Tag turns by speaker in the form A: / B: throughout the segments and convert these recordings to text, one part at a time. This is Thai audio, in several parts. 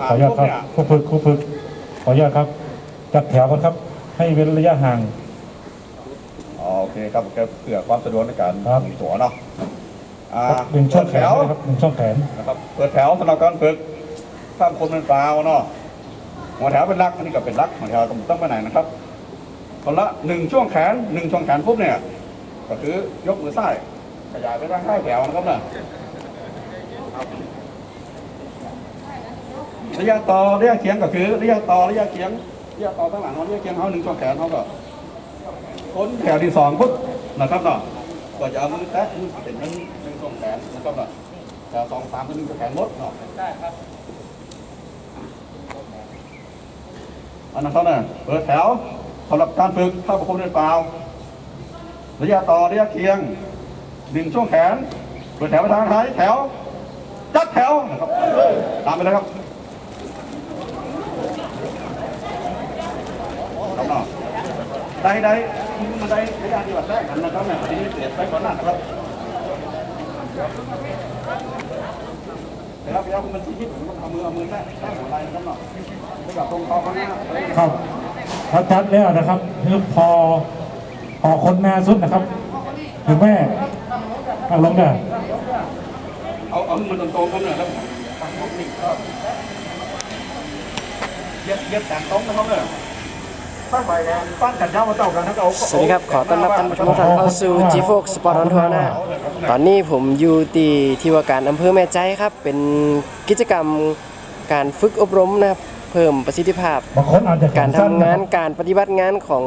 A: ขออนุญาตครับครูฝึกครูฝึกขออนุญาตครับ จัดแถวกันครับ ให้เว้นระยะห่าง
B: อ๋อโอเคครับก็เพื่อความสะดวกในการ
A: ครับ
B: หมุนตัวเนาะอ่า
A: หนึ่งช่องแข
B: เปิด
A: น
B: แถว
A: นะครับหนึ่งช่องแขน
B: นะครับเปิดแถวสำหรับการฝึกข้ามคนเป็นเปล่าเนาะหัวแถวเป็นรักอันนี้ก็เป็นรักหัวแถวต้องต้องไปไหนนะครับคนละหนึ่งช่วงแขนหนึ่งช่วงแขนปุ๊บเนี่ยก็คือยกมือซ้ายขยายไปด้านข้างแถวนะครับเนี่ย ระยะต่อระยะเคียงก็คือ ระยะต่อระยะเคียงระยะต่อตั้งหลังระยะเคียงเขาหนึ่งช่วงแขนเขาก็พ้นแถวที่สองปุ๊บนะครับเนาะก็จะเอามือแตะมือเป็นหนึ่งหนึ่งสองแขนนะครับเนาะแถวสองสามเป็นหนึ่งแขนหมดเนาะได้ครับอันนั้นเขาเนี่ยเปิดแถวสำหรับการฝึกเข้าประคมเดินเปล่าระยะต่อระยะเคียงหนึ่งช่วงแขนเปิดแถวไปทางท้ายแถว จัดแถวนะครับตามไปเลยครับครับเนาะ ได้ได้มันได้ได้ยาที่ว่าแท้กันนะครับเนี่ยทีนี้เสียไปก่อนหน้านะครับนะครับแล้วมันชี้ผมก็เอามือเอามือแตะแตะหัวไหล่นะครับเนาะไปกับตรงคอข้างหน้า
A: ครับพอจัดแล้วนะครับคือพอพอคนหน้าสุดนะครับถึงแม่เอาลงได้
B: เอาเอามือตรงๆกันหน่อยครับเย็บเย็บแต่งตรงนะครับเนี่ย
C: สวัสดีครับ ขอต้อนรับท่านผู้ชมทุกท่านเข้าสู่ G Fox Sport on Tour นะฮะตอนนี้ผมอยู่ที่ที่ว่าการอำเภอแม่ใจครับ เป็นกิจกรรมการฝึกอบรมนะครับ เพิ่มประสิทธิภาพ การทำงานการปฏิบัติงานของ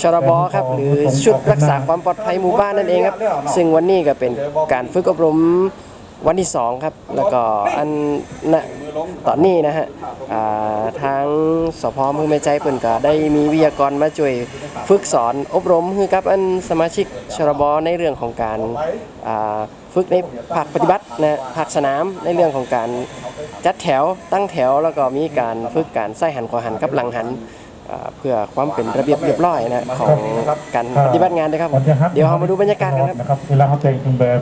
C: ชรบครับ หรือชุดรักษาความปลอดภัยหมู่บ้านนั่นเองครับ ซึ่งวันนี้ก็เป็นการฝึกอบรม วันที่ 2 ครับ แล้วก็อันนะตอนนี้นะฮะอ่าทางสพมือไม่ใจเปิ่นก็ได้มีวิทยากรมาช่วยฝึกสอนอบรมให้กับอันสมาชิกชรบในเรื่องของการอ่าฝึกในภาคปฏิบัตินะภาคสนามในเรื่องของการจัดแถวตั้งแถว แล้วก็มีการฝึกการใส่หันขวาหันกับหลังหันอ่าเพื่อความเป็นระเบียบเรียบร้อยนะของการปฏิบัติงานนะครับ เดี๋ยวเรามาดูบรรยากาศกันครับ
A: นะครับเวลาเขาแต่งเครื่องแบบ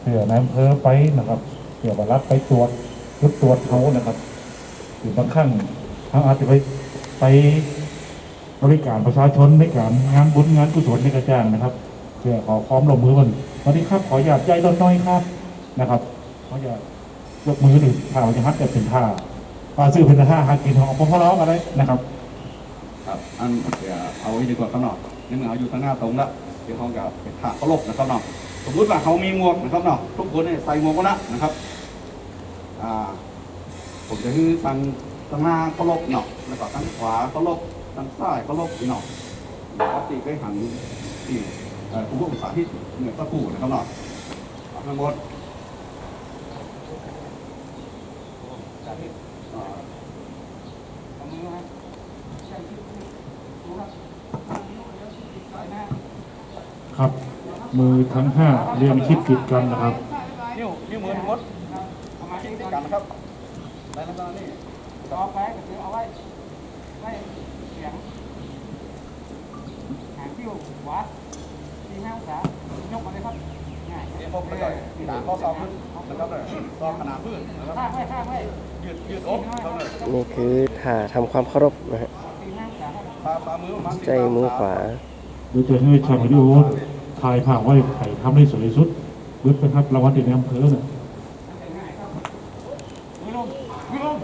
A: เผื่อนอำเภอไปนะครับเผื่อว่ารัฐไปตรวจรถตรวจเขานะครับหรือบางครั้งเขาอาจจะไปไปบริการประชาชนในการงานบุญงานกุศลในกระจ้างนะครับเพื่อขอความร่วมมือกันวัสดีครับขออยากใจลดน้อยครับนะครับขออยากยกมือหรือข่าวจะฮัดแต่เป็นท่าปลาซื้อเป็นท่าหากินของพวกเขาร้องอะไรนะครับ
B: ครับอันเดี๋ยวเอาไว้ดีกว่าครับเนาะนี่มันเอาอยู่ข้างหน้าตรงละเดี๋ยวเขากับเป็นถาเขาลบนะครับเนาะ สมมติว่าเขามีหมวกนะครับเนาะทุกคนเนี่ยใส่หมวกกันละนะครับอ่าผมจะให้ทางทางหน้าเขาลบเนาะแล้วก็ทางขวาเขาลบทางซ้ายเขาลบเนาะเดี๋ยวเอาตีไปหันที่เอ่อคุณผู้สาธิตเหนือสักครู่นะครับเนาะทั้งหมด
A: ครับ มือทั้งห้าเรียงชิดติดกันนะครับ
B: นิ้วนิ้วมือทั้งหมดเอามาที่ติดกันนะครับไปแล้วก็นี่
D: ต่อไปก็คือเอาไว้ไว้เสียงหางคิ้ววัดสี่ห้าองศายกมาเลยครับง่าย
B: เดี๋ยวพกไปเลยที่หลังข้อศอกขึ้นนะครับเลยซอกขนาดพื้นนะครับ
D: ข้างไว้ข้างไว้
B: ยืดยืดอกเท่านั้น
C: นี่คือท่าทำความเคารพนะฮะ
D: สี่ห้าองศาครับ
B: ฝ่าฝ่ามือประมาณ
C: ใจมือขวา
A: ดูจะให้ชายวิดีโอ ถ่ายภาพไว้ใครทำได้สวยที่สุดบึ้ดไปครับรางวัลติดในอำเภอเนี่ย
D: ง่ายครับมือลงมือลง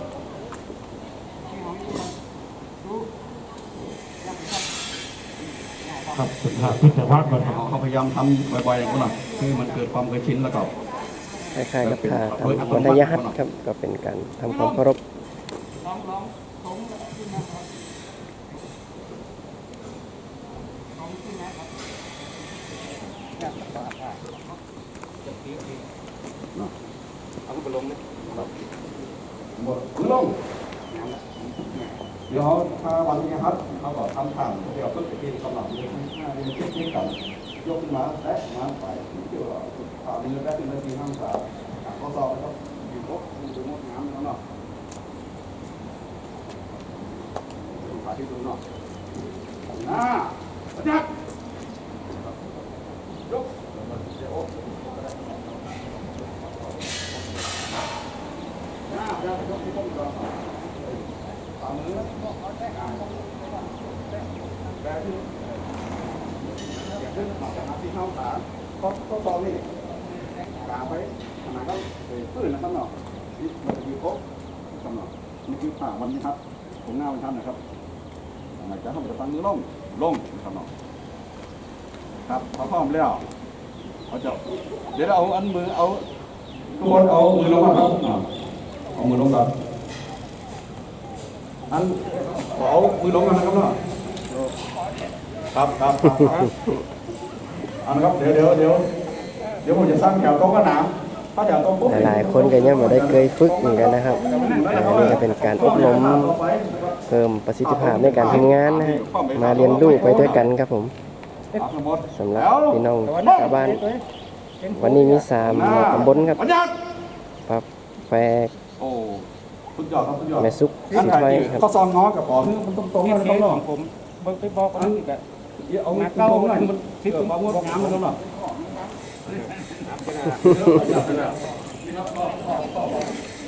D: ที่ของดูยังครับง่ายครับ
A: ครับสุดท้ายพิจารณาก่อนครับ
B: เขาพยายามทำบ่อยๆอย่างนั้นคือมันเกิดความเคยชินแล้วก็
C: คล้ายๆกับท่าทำวันยหัตครับก็เป็นการทำความเคารพ
D: ลองลองตรงแล้วขึ้นนะครับตรงขึ้นนะครับอยากจะปาดได้
B: เอาไปลงนะหมดมือลงเดี๋ยวถ้าวันนี้ครับเขาก็ทำทางเดี๋ยวเพิ่มไปที่กำลังเลยหน้าเรียนเช็คนี้กันยกขึ้นมาแตะมาไปเดี๋ยวฝ่ามือแตะขึ้นมาทีห้าสามข้อศอกนะครับยืดอกยืดงดงามแล้วเนาะ ขาที่ ดูเนาะหน้าประจักษ์ยกหน้าเดี๋ยวยกที่ตรงฝ่ามือแบที่อย่าขึ้นหาที่เข้าขาข้อข้อศอกนี่กาไว้ขนาดก็ปื้นนะครับเนาะนี่มันจะมีครบนะครับเนาะนี่คือผ่าวันนี้ครับผมหน้าวันท่านนะครับ หลังจากเข้าไปฟังมือลงลงนะครับเนาะครับพอพร้อมแล้วเขาจะเดี๋ยวเราเอาอันมือเอาทุกคนเอามือลงมาครับอ่าเอามือลงก่อนอันเอามือลงกันนะครับเนาะครับครับครับครับเอาละครับเดี๋ยวเดี๋ยวเดี๋ยวเดี๋ยวผมจะสร้างแถวโต๊ะกระหนา มถ้าแถวโต๊ะปุ๊บ
C: หลายๆคนก็ยังไม่ได้เคยฝึกเหมือนกันนะครับอันนี้ก็เป็นการอบรมเพิ่มประสิทธิภาพในการทำงานนะฮะมาเรียนรู้ไปด้วยกันครับผมสำหรับพี่น้องชาวบ้าน วันนี้มีสามตำบลครับ
B: บรรยัติ
C: ปับแฟก
B: โอ้สุดยอดครับสุดยอด
C: แม่ซุก
B: อัน
C: สิ
B: ไหน
C: ไว้
B: ที่
C: ครับ
B: ข้อซองง้อกับปอคือมันตรงๆ
D: นี่
B: เลย
D: เค
B: ต้อง
D: ส
B: ลอ
D: ของงผมเบิ่งไปบอกคนนี้ก็
B: เอา
D: มา
B: เก้า
D: เก้า
B: หน่อย
D: มัน
B: ทิศตรงมดน้ำมันต้องหรอ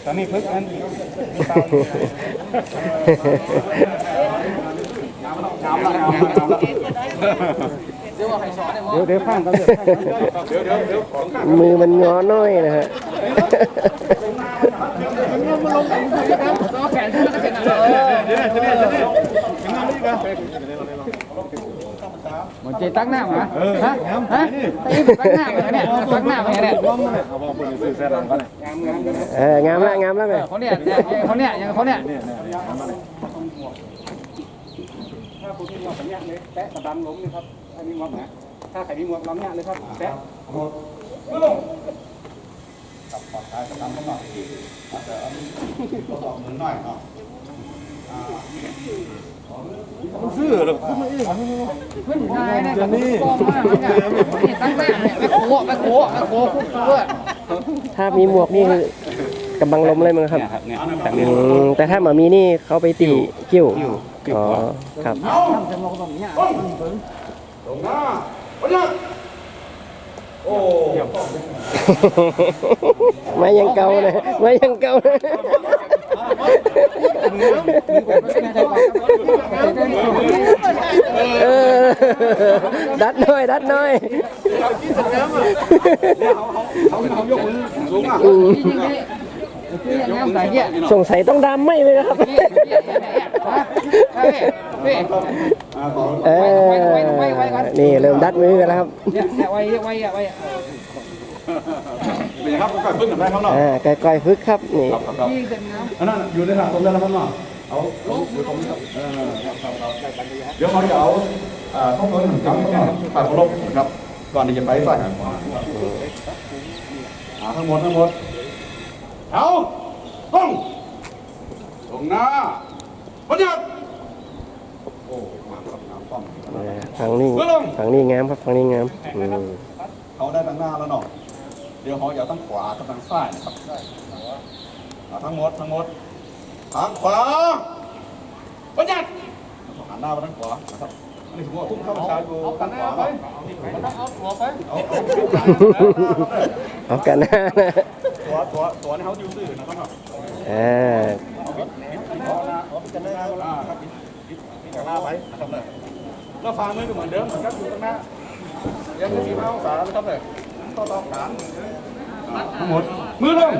D: ตอนนี้เพิ่งอัน
B: น้ำละน้ำละน้ำละ
D: เดี๋ยวเดี๋ยวฟังกันเดี๋ยวฟังกัน
B: เดี๋ยวเดี๋ยวเดี๋ยวของข้าง
C: มือมันงอน้อยนะ ฮะ
D: มันจะตั้งหน้ามาฮะฮะตั้งหน้ามาเนี่ยตั้งหน้ามาเนี่ย
C: เอองามละงามละแม่
D: เขาเนี่ยเขาเนี่ยยังเขาเนี่ยถ้าคุณมีหมวกแบบนี้เลยแตะกระดานล้มเลยครับอันนี้หมวกนะถ้าใครมีหมวกล้ำเนี่ยเลยครับแตะ
B: จับปอดตายจะทำข้างนอกอีกอาจจะเอาตัวต่อ มือหน่อยเนาะ
D: ขึ้นง่ายเนี่ยกับนี่ตั้งหน้าเนี่ยแม่โคแม่โคแม่โคคุกด้วย
C: ถ้ามีหมวกนี่คือกำบังลมเลยมั้งครับ
B: เนี่ยเนี่ย
C: อืมแต่ถ้าหมามีนี่เขาไปตีกิ้วอ๋อครับ
B: เอาลงหน้าบรรยัติโอ้
C: ไม่ยังเก่าเลยไม่ยังเก่าเลย เออดัดหน่อย ดัดหน่อย
B: เขาเขายกมือสูงอะ
D: คือยังงามแต่เหี้ย
C: สงสัยต้องดำไม่เลยครับ
B: อ่าขอ
C: เออนี่เริ่มดัดมือกันแล้วครับ
D: เนี่ยเนี่ยไว้ไว้ไว้
B: เป็นไงครับก็ขึ้นกับได้ครับเนาะ
C: อ่าก้อยๆฝึกครับนี่
B: ครับครับ
D: ที่เป็นน้ำ
B: อันนั้นอยู่ในทางตรงนั้นนะครับเนาะเอาลงอยู่ตรงนี้ครับเออครับครับครับเดี๋ยวเขาจะเอาอ่าข้อมูลหนึ่งครั้งก็ผ่านลบนะครับก่อนที่จะไปใส่อ่าทั้งหมดทั้งหมดเอาต้องตรงหน้าบรรยัติโอ้มาครับน้ำป้อม
C: อ่าฝั่งนี้ฝั่งนี้งามครับฝั่งนี้งามอืม
B: เขาได้ตั้งหน้าแล้วเนาะ เดี๋ยวเขาจะเอาตั้งขวากับตั้งซ้ายนะครับอ่าทั้งหมดทั้งหมดทางขวาบรรยัติหันหน้ามาทางขวานะครับอันนี้สมมติว่าพุ่งเข้าประชาอยู่ทางขวาเนาะเอาเอาเอา
C: เอากันนะ
B: ตัวตัวตัวนี่เขาอยู่ซื่อนะครับเนาะ
C: อ่า
B: เอาพิจารณาอ่าครับพิจารณาไปนะครับเลยแล้วฟังมือก็เหมือนเดิมเหมือนกับอยู่ข้างหน้ายังคือสี่ห้าองศานะครับเลย ต่อต่อขานทั้งหมด มือลง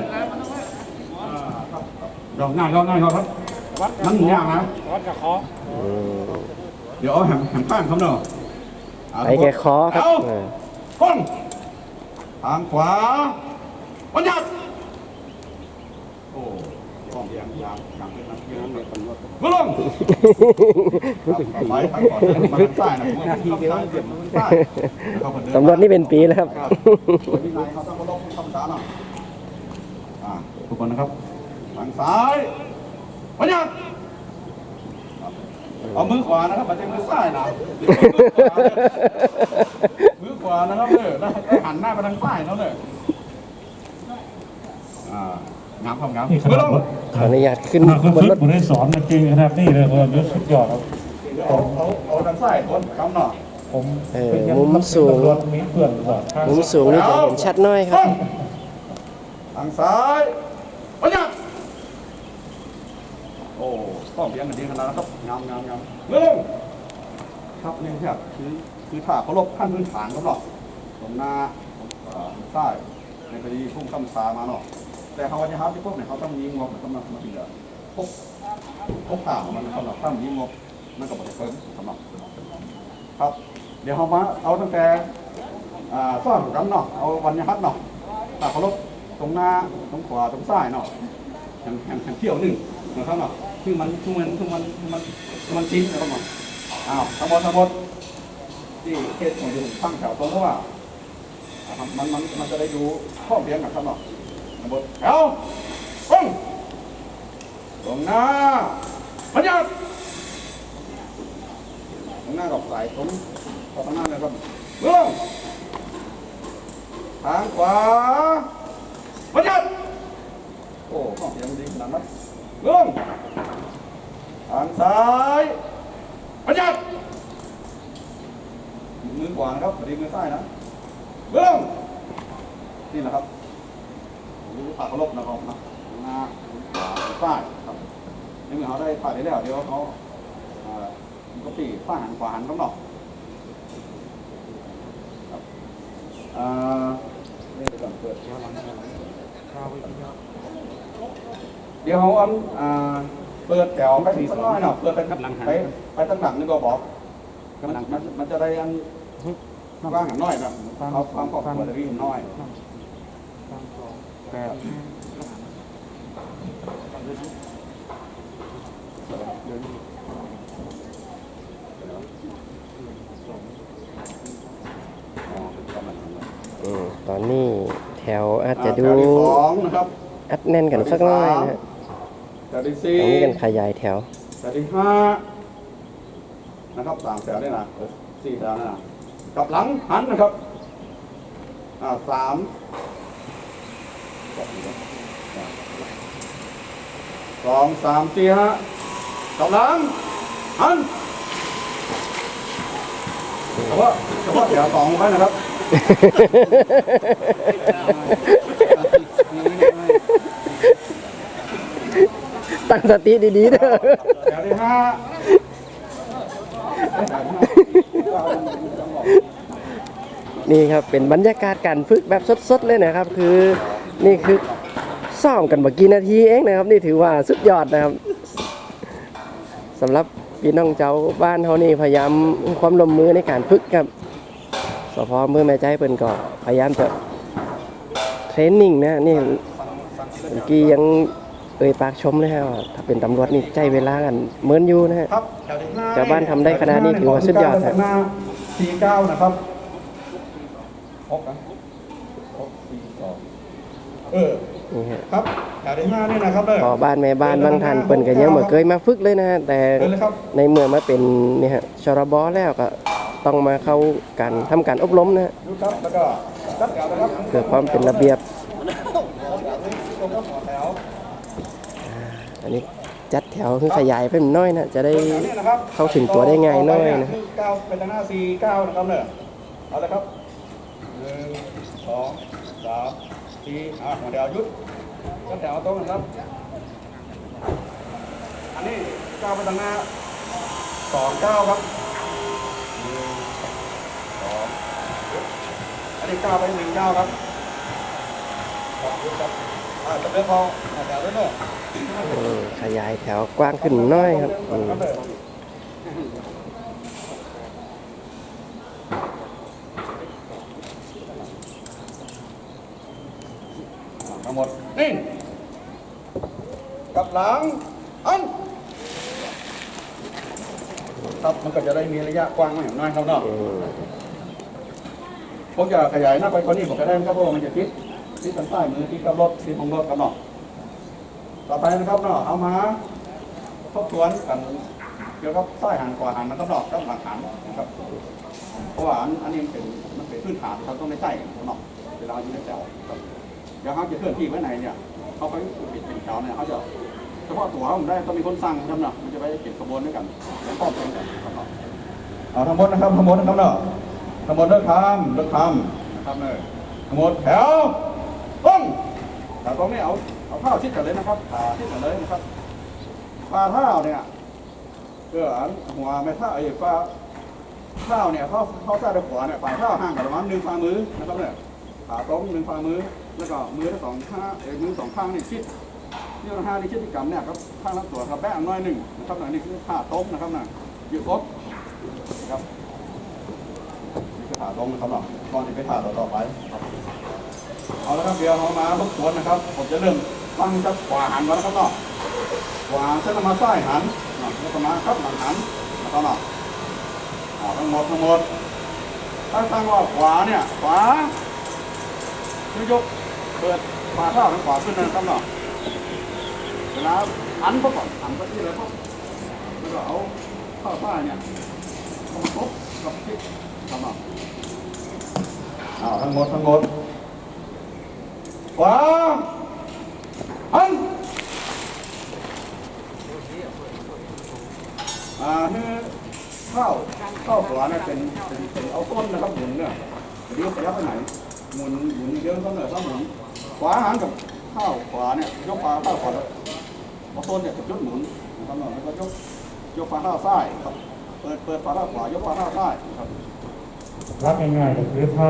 B: ดอกง่ายดอกง่ายครับมันหมูย่างนะ
D: วัดกับคอ
C: อืม
B: เดี๋ยวเอาแหมแหมข้างครับเนาะ
C: ไปแค่คอครับ
B: เอา
C: อ่า
B: ก้นทางขวาบรรยัติโอ้กล้องยางยางยางเป็นน้ำยางเนี่ย เป็นรถมือลงไปทางขวามาทางซ้ายนะผมทีเดียวเจ็บมือซ้ายนะครับผมเดิน
C: ตำรวจนี่เป็นปีแล้วครับ
B: ครับวินัยเขาต้องเคารพคำสั่งหน่อยอ่าทุกคนนะครับทางซ้ายบรรยัติเอามือขวานะครับไม่ใช่มือซ้ายนะมือขวานะครับเนี่ยแล้วให้หันหน้าไปทางซ้ายแล้วเนี่ยอ่างามครับงาม
A: นี่ข
B: มือ
A: นา
B: ล
A: ด
B: ง
A: รถ
C: ขออนุญาตขึ้น
A: ขนาดคุณ
C: บน
A: ฝึ
C: ร
A: ก
C: ถ
A: บุได้สอนมาจริงขนาดนี้เลยเออยศสุดยอดครับ
B: เอาเอาเอาทางซ้ายคนคำหน่อย
A: ผม
C: เออ
A: เป็นยัง
C: มุมสูง
A: ตำรวจมีเพื่อนสอนข้าง
C: มุมสูงนี่จะเห็นชัดน้อยครับ
B: ทางซ้ายบรรยัติโอ้ต้องเพียงกันดีขนาดนั้นครับงามงามงามเรื่องครับนี่ครับคือคือถ้าเคารพขั้นพื้นฐานครับเนาะตรงหน้าเอ่อใต้ในคดีพุ่งคำซามาเนาะ แต่เขาวันนี้ครับที่พวกเนี่ยเขาต้องมีงบสำหรับมาถึงเดือพวกพวกข่าวมันสำหรับถ้ามีงบนั่นก็บอกเพิ่มสำหรับครับ เดี๋ยวเขามาเอาตั้งแต่อ่าซ่อนกันเนาะเอาวันนี้ครับเนาะถ้าเคารพตรงหน้าตรงขวาตรงซ้ายเนาะแห่งแห่งแห่งเที่ยวหนึ่งนะครับเนาะคือมันคือมันคือมันคือมันคือมันชิ้นนะครับเนาะอ้าวทั้งหมดทั้งหมดที่เขตของยู่ตั้งแถวตรงเพราะว่าอ่ามันมันมันจะได้ดูข้อเพียงกับครับเนาะ ทั้งหมดแถวปึ้งตรงหน้าพยัดตรงหน้ากับสายตรงต่อทางหน้าเลยครับเบื้องทางขวาพยัดโอ้ห้องเสียงดีขนาดนั้นเรื่องทางซ้ายประหยัดมือขวานะครับดีมือซ้ายนะเรื่องนี่แหละครับ รู้ผ่าเคารพนะครับนะหน้าขวาซ้ายครับในเมื่อเขาได้ผ่าได้แล้วเดี๋ยวเขาอ่าก็ปีซ้ายหันขวาหันข้างนอกครับอ่าเล่นไปก่อนเปิดเดี๋ยวเขาอันอ่าเปิดแถวไปสักหน้อยเนาะเปิดไปไปไปตั้งหลังนึงก็บอกมันมันมันจะได้อันกว่างหน่อยแบบเอาความครอบครัวจะวิ่งน้อย
D: แปด
C: อืมตอนนี้แถวอาจจะ
B: อ่า
C: ดู
B: แถวที่สองนะครับ
C: อัดแน่นกันสักหน้อยนะฮะ
B: แถวที่สี่
C: ตรงนี้กันขยายแถว
B: แถวที่ห้านะครับสามแถวนี่นะเออสี่แถวนี่นะกลับหลังหันนะครับอ่าสาม สองสามสี่ฮะกลับหลังหันเฉพาะเฉพาะแถวสองไว้นะครับ
C: ตั้งสติดีๆเด้อ
B: แถวที่ห้า
C: นี่ครับเป็นบรรยากาศการฝึกแบบสดๆเลยนะครับ คือ นี่คือซ้อมกันเมื่อกี่นาทีเองนะครับ นี่ถือว่าสุดยอดนะครับสำหรับพี่น้องเจ้าบ้านเขานี่พยายามความร่วมมือในการฝึกครับสพเมื่อแม่ใจเปิ้นก็พยายามจะเทรนนิ่งนะนี่เมื่อกี้ยังเอ่ยปากชมเลยฮะถ้าเป็นตำรวจนี่ใจเวลากันเหมือนอยู่นะฮะ
B: ครับแถวที่ห้า
C: ชาวบ้านทำได้ขนาดนี้ถือว่าสุดยอดครับ
B: หน้าสี่เก้านะครับหกนะหกสี่สอง เออ
C: นี่ฮะ
B: ครับแถวที่ห้านี่นะครับเด้อ
C: พอบ้านแม่บ้านบางท่านเปิ้นก็ยังบ่เคยมาฝึกเลยนะฮะแต่
B: เดินเลยครับ
C: ในเมื่อมาเป็นเนี่ยฮะชรบแล้วก็ต้องมาเข้าการทำการอบรมนะฮะ
B: ดูครับแล้วก็จัดแถวนะครับ
C: เพื่อความเป็นระเบียบ
B: ตรงกับหัวแถว
C: อันนี้จัดแถวคือขยายไปน้อยนะจะได้
B: แถวนี้นะครับ
C: เข้าถึงตัวได้ง่ายหน่อยนะ
B: หงเก้าเป็นทางหน้าสี่เก้านะครับเด้อเอาเลยครับหนึ่งสองสาม สี่อะหัวแถวหยุดจัดแถวตรงนะครับอันนี้ก้าวไปทางหน้าสองเก้าครับหนึ่งสองอันนี้ก้าวไปหนึ่งเก้าครับขอบคุณครับอ่าจะเลือกพออ่าแถวด้วยเนอะ
C: อืมขยายแถวกว้างขึ้นน้อยครับอืม
B: อ่าทั้งหมดนิ่งกลับ หลัง อันครับมันก็จะได้มีระยะกว้างมากน้อยครับเนาะ
C: อืม
B: ผมจะขยายหน้าไปกว่านี้ผมจะได้ครับเพราะว่ามันจะทิศทิศทางใต้มือทิศกับรถทิศของรถครับเนาะต่อไปนะครับเนาะเอามาทบทวนกันเกี่ยวกับใต้หันขวาหันนะครับเนาะกับหลังหันนะครับเพราะว่าอันอันนี้มันเป็นมันเป็นพื้นฐานเราต้องในใจครับเนาะเวลาอยู่ในแถวครับเดี๋ยวเขาจะเคลื่อนที่ไว้ไหนเนี่ยเขาไปปิดเป็นแถวเนี่ยเขาจะ เฉพาะตัวเขาได้ต้องมีคนสั่งครับเนาะมันจะไปเก็บขบวนด้วยกันแล้วครอบคลุมกันครับเนาะเอาทั้งหมดนะครับทั้งหมดนะครับเนาะทั้งหมดเลิกทำเลิกทำนะครับเนยทั้งหมดแถวต้องแต่ตรงนี้เอาเอาผ้าชิดกันเลยนะครับผ้าชิดกันเลยนะครับปลาเท้าเนี่ยเพื่ออันหัวไม่เท้าไอ้ปลาเท้าเนี่ยเขาเขาใส่ด้วยขวาเนี่ยปลาเท้าห่างกันประมาณหนึ่งฝ่ามือนะครับเนี่ยขาตรงหนึ่งฝ่ามือแล้วก็มือทั้งสองข้างเอ้มือสองข้างนี่ชิด นี่เราห้านี่ชิดที่กำเนี่ยครับข้างละตัวครับแบ่งน้อยหนึ่งนะครับหน่อยนี่คือขาตรงนะครับน่ะยืดครบนะครับนี่คือขาตรงนะครับเนาะก่อนที่ไปขาต่อต่อไป เอาละครับเดี๋ยวเรามาทบทวนนะครับ ผมจะเริ่มฟังจากขวาหันก่อนนะครับเนาะขวาเส้นมาซ้ายหันเนาะแล้วก็มาครับหลังหันนะครับเนาะอ่าทั้งหมดทั้งหมดตั้งตั้งว่าขวาเนี่ยขวายกเปิดฝ่าเท้าทางขวาขึ้นนะครับเนาะ วลาหันปุ๊บก่อนหันไปที่เลยปุ๊บแล้วก็เอาเท้าซ้าเนี่ยเข้ามาปุ๊บกับที่ครับเนาะอ่าทั้งหมดทั้งหมดขวาหันอ่าคือข้าวข้าวขวาเนี่ยเป็นเป็นเป็นเอาต้นนะครับหมุนเนี่ยเดี๋ยวขยับไปไหนหมุนหมุนเยอะต้นเนี่ยถ้าหมุนขวาหางกับข้าวขวาเนี่ยยกฟ้าข้าวขวา แล้วเอาต้นเนี่ยจะยกหมุนนะครับแล้วก็ยกยกฟ้าข้าวซ้ายครับเปิดเปิดฟ้าข้าวขวายกฟ้าข้าวซ้ายครับ
A: รักง่ายๆก็คือถ้า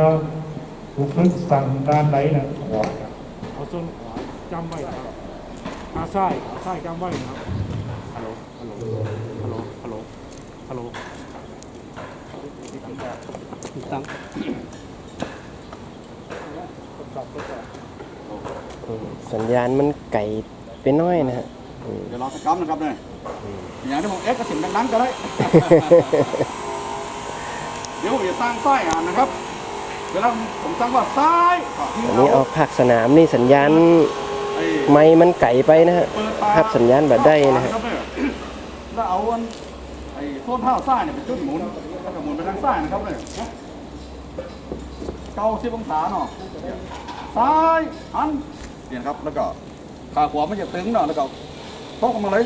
A: ลูกฝึกสั่งด้านไหนนะขวา
E: เอาส้นขวาจำไว้นะครับขาซ้ายขาซ้ายจำไว้นะครับฮัลโหลฮัลโหลฮัลโหลฮัลโหลฮัลโหลติดตั้ง
C: สัญญาณมันไก่ไปน้อยนะฮะ
B: เดี๋ยวเราสกัมนะครับเนี่ยอย่างที่ผมเอ็กซ์ก็เสียงดังๆก็ได้ เดี๋ยวผมจะตั้งซ้ายอ่านนะครับ เวลาผมตั้งว่าซ้ายก็ที่
C: อันนี้เอาภาคสนามนี่สัญญาณ
B: ไอ้
C: ไม่มันไก่ไปนะฮะ
B: เปิดตา
C: ภาพสัญญาณแบบได้นะฮะ
B: ครับเนี่ยแล้วเอาอันไอ้โซนเท้าซ้ายเนี่ยเป็นจุดหมุนแล้วก็หมุนไปทางซ้ายนะครับเนี่ยเก้าสิบองศาเนาะซ้ายหันนี่นะครับแล้วก็ขาขวาไม่จะตึงเนาะแล้วก็ โต๊ะอกมาเลย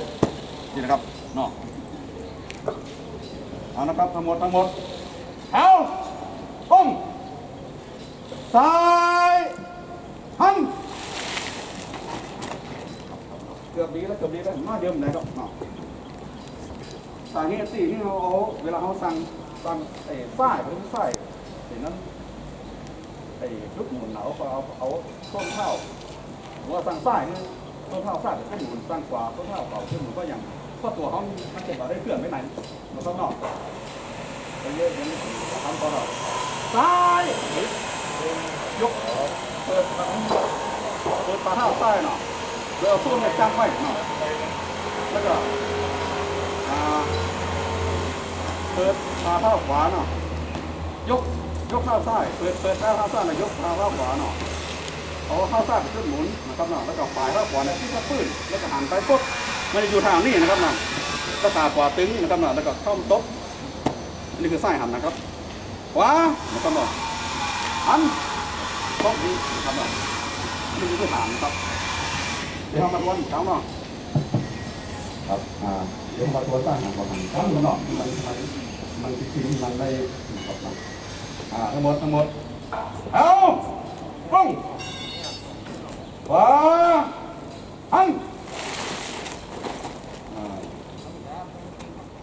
B: นี่นะครับเนาะเอานะครับทั้งหมดทั้งหมดเอาตรงซ้ายหันเกือบดีแล้วเกือบดีแล้วมาเดิมไหนก็เนาะสาเหตุที่ที่เราเอาเวลาเขาสั่งสั่งไอ้ฝ้ายหรือฝ้ายไอ้นั้นไอ้ลูกหมุนเอาเอาเอาต้นข้าวว่าสั่งฝ้ายนี่ ต้นข้าวฝ้ายเป็นต้นหมุนสั่งกว่าต้นข้าเปล่าต้นหมุนก็อย่างก็ตัวเขามันจะมาได้เคลื่อนไปไหนเราต้องนอกไปเยอะอย่างนี้ทำต่อเราซ้ายยกเปิดเปิดปลาเท้าซ้ายเนาะเรือสู้เนี่ยจ้างไว้เนาะแล้วก็เปิดพาเท้าขวาเนาะยกยกเท้าซ้ายเปิดเปิดเท้าเท้าซ้ายแล้วยกเท้าเท้าขวาเนาะ เอาเท้าซ้ายไปขึ้นหมุนนะครับเนาะแล้วก็ฝ่ายเท้าขวานที่จะปื้นแล้วก็หันไปปุ๊บมันจะอยู่ทางนี้นะครับเนาะก็ตาขวาตึงนะครับเนาะแล้วก็เข้าตบอันนี้คือซ้หันนะครับขวานะครับเนาะหันตบนี้นะครับนาะอันนี่คือฐานครับเดี๋ยวมาทวนเช้าเนาะครับอ่าเดี๋ยวมาทวนตั้งหางก่อนเช้าเนาะมันมันมันจริงมันได้ครับนะอ่าทั้งหมดทั้งหมดเอาปุ้ง ขวาหันอ่า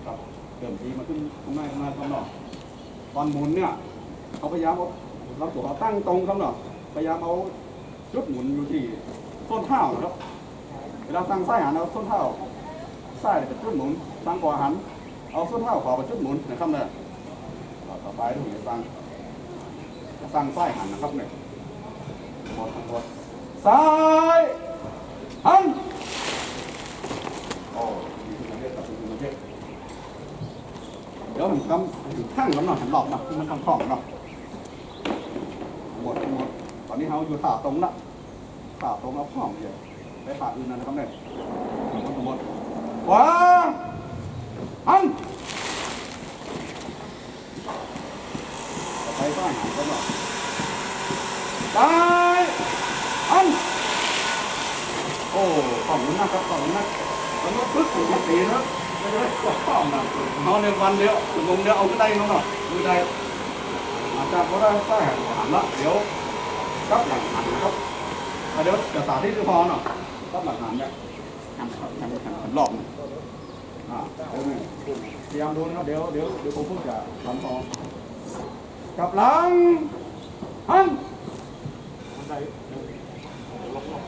B: ครับเริ่มทีมาขึ้นข้างหน้าข้างหน้าครับเนาะตอนหมุนเนี่ยเขาพยายามเอาเราตัวเขาตั้งตรงครับเนาะพยายามเอาจุดหมุนอยู่ที่ส้นเท้านะครับเวลาสั่งไส้หันเอาส้นเท้าไส้เป็นจุดหมุนสั่งขวาหัน เอาส้นเท้าขวาเป็นจุดหมุนนะครับเนี่ยต่อไปดูอย่าสั่งสั่งไส้หันนะครับเนี่ยหมดทั้งหมด ซ้ายหันโอ้ดีขึ้นมาเยอะครับดีขึ้นเยอะเดี๋ยวผมข้างกันหน่อยหันหลอกหน่อยที่มันคล่องๆเนาะหมดหมดตอนนี้เราอยู่ท่าตรงละขาตรงเอาพ่อมเดียวไปผ่าอื่นนั่นนะครับเนี่ยหมดหมดขวาหันไปซ้ายหันก็หน่อยซ้ายหันโองมันนักครับของมันนักมันก็ปึ๊กถึงตีนะไม่ได้ก็พ่อมนะเอาหนึ่งวันเดียวถึงเดียวเอาขึ้นได้เขาหน่อยมือได้อาจารย์เขาได้ซ้ายหันขวนละเดี๋ยวกับหลังหันนะครับเดี๋ยวจะสาธิตพอเนาะก็หลักฐานเนี่ยทำทำทำทำรอบหนึ่งพยายามดูนะครับเดี๋ยวเดี๋ยวเดี๋ยวผมพิ่งจะทำต่อกับหลังหัน
E: มันได้หนึ่งลงลง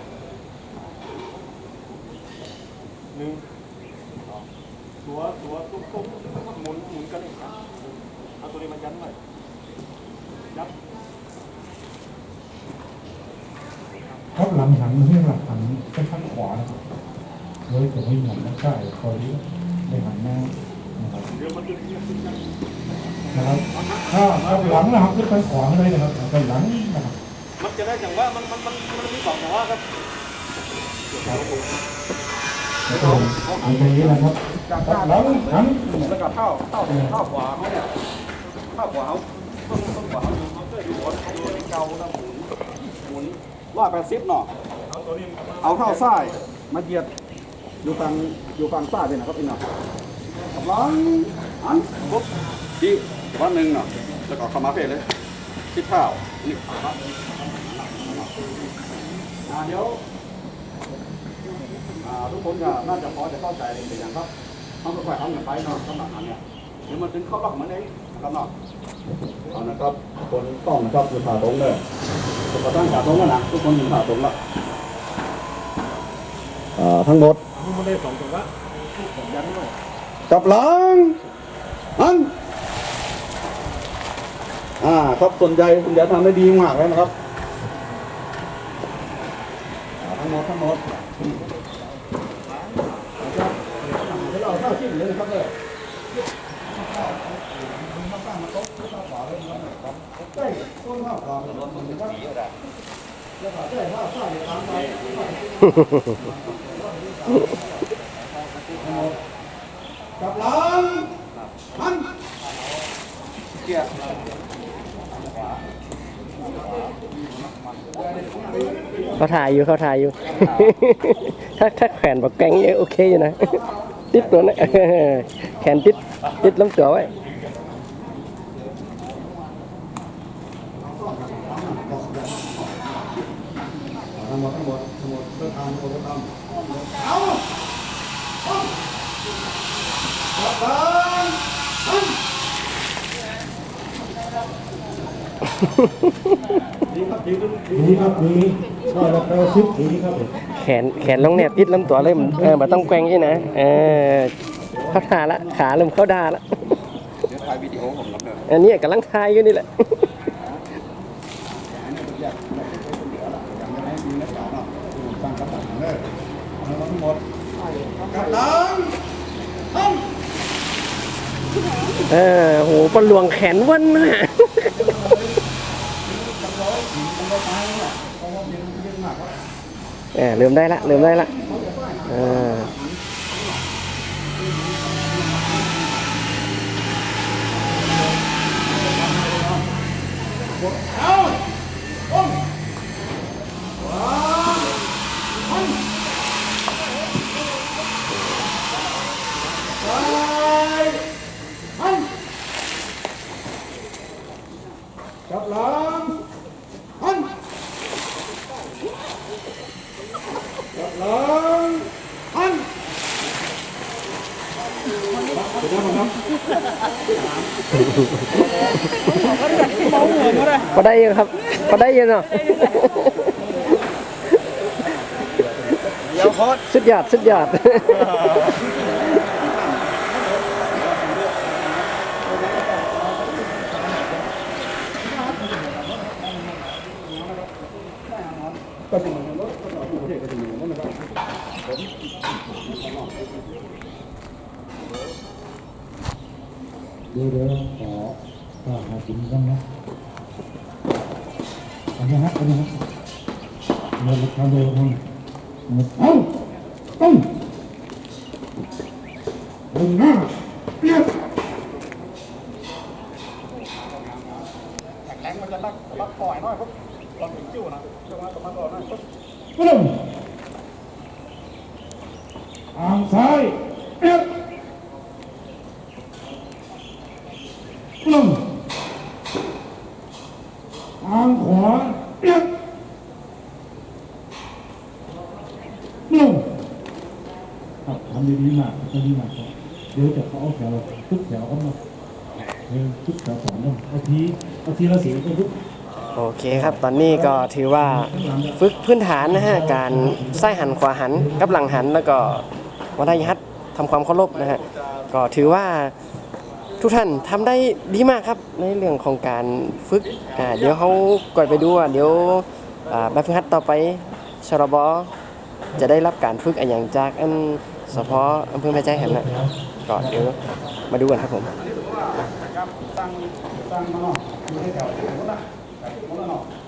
E: หนึ่งสองตัวตัวตุ๊กตุ๊กหมุนหมุนกันเลยครับเอาตัวนี้มายันไว้ยับ
A: ครับหลังหันที่หลังหันไปข้างขวานะครับ เลยผมไม่หันนะใช่คอยได้หันหน้านะครับ
E: นะ
A: ครับถ้าเอาหลังนะครับขึ้นไปขวาเลยนะครับไปหลังนะครับ
E: มันจะได้จังว่ามันมันมันมันมีสองจังหวะครับ
A: แล้วก็อันนี้นะครับหลังหัน
B: แล้วก็เท้าเท้าเท้าขวาเขาเนี่ยเท้าขวาเขาต้นต้นขวาเขาอยู่เขาเคยอยู่บนอยู่ในเกาแล้วหมุนหมุนร้อยแปดสิบเนาะ
E: เอา
B: เท้าซ้ายมาเหยียด อยู่ฝั่งอยู่ฝั่งซ้ายเลยนะครับพี่น้องกำลังอันปุ๊บดีวันหนึ่งเนาะแล้วก็เข้ามาเพลเลยทิศเท้านี่ครับอ่าเดี๋ยวอ่าทุกคนก็น่าจะพอจะเข้าใจเป็นอย่างครับเขาก็ค่อยทำกันไปเนาะสำหรับอันเนี้ยเดี๋ยวมันถึงเข้าล็อกเหมือนเองนะครับเนาะเอานะครับคนต้องนะครับคือขาตรงเลยคนกระตั้งขาตรงแล้วนะทุกคนอยู่ขาตรงละอ่าทั้งหมด
E: มันได้สองจังหวะผมยันด้วย
B: จับหลังอันอ่าครับส่วนใหญ่คุณยายทำได้ดีมากแล้วนะครับอ่าทั้งหมดทั้งหมด กับแล้วก็ใกล้ข้าวข้าวตามไปจับหลังอันเกียร์
C: เขาถ่ายอยู่เขาถ่ายอยู่ ถ้าถ้าแขวนบอกแกงเนี่ยโอเคอยู่นะ ติดตัวนะแขนติดติดลำตัวไว้
B: ทั้งห มดทั้งหมดทั้งหมดเพื่อทำเพื่อทำเอาจับหลังอันดีครับดี
A: ครับดีได้แล้วแปลชิดดีครับ
C: แขนแขนลงเนี่ยติดลำตัวเลยมันเออมันต้องแกว่งใช่นะเออเข้าท่าละขาเริ่มเข้าท่าละ
B: เดี๋ยวถ่ายวิดีโอผมรับเลย
C: อันนี้กำลังทายอยู่นี่แหละ
B: อย่างไรมีนักข่าวเนาะสร้างกระตังเลยเอาทั้งหมด กับหลังอัน
C: เออโหปลวงแขนวันน่ะเออลืมได้ละลืมได้ละเออ
B: จับหลังอันจับหลังอัน
C: พอ ได้ยังครับพอได้ยังเนาะสุดยอดสุดยอด
B: ก็ถึงรถก็ต่อผู้ประเดี๋
A: ยวเดี๋ยวขอขอหากินกันนะอันนะ
B: แรงมันจะรักรักปล่อยน้อยครับลองถึงจิ้วนะจะมาประมาณก่อนนะ
A: ปึ้งทางซ้ายเปรี้ยวปึ้งทางขวาเปรี้ยว คนนี้มากทำดีมากครับเดี๋ยวจะเขาเอาแถวทุกแถวเอามาทุกแถวสองเนาะเอาทีเอาทีละสีก็ทุก
C: โอเคครับ ตอนนี้ก็ถือว่าฝึกพื้นฐานนะฮะ การไส้หันขวาหันกับหลังหันแล้วก็วัฒนยฮัตทำความเคารพนะฮะ ก็ถือว่าทุกท่านทำได้ดีมากครับในเรื่องของการฝึกอ่าเดี๋ยวเขาก่อยไปดูว่าเดี๋ยวอ่าแบบฝึกหัดต่อไปชรบจะได้รับการฝึกอะไรอย่างจากอัน สพอำเภอแม่ใจหันนะก็เดี๋ยวมาดูกันครับผม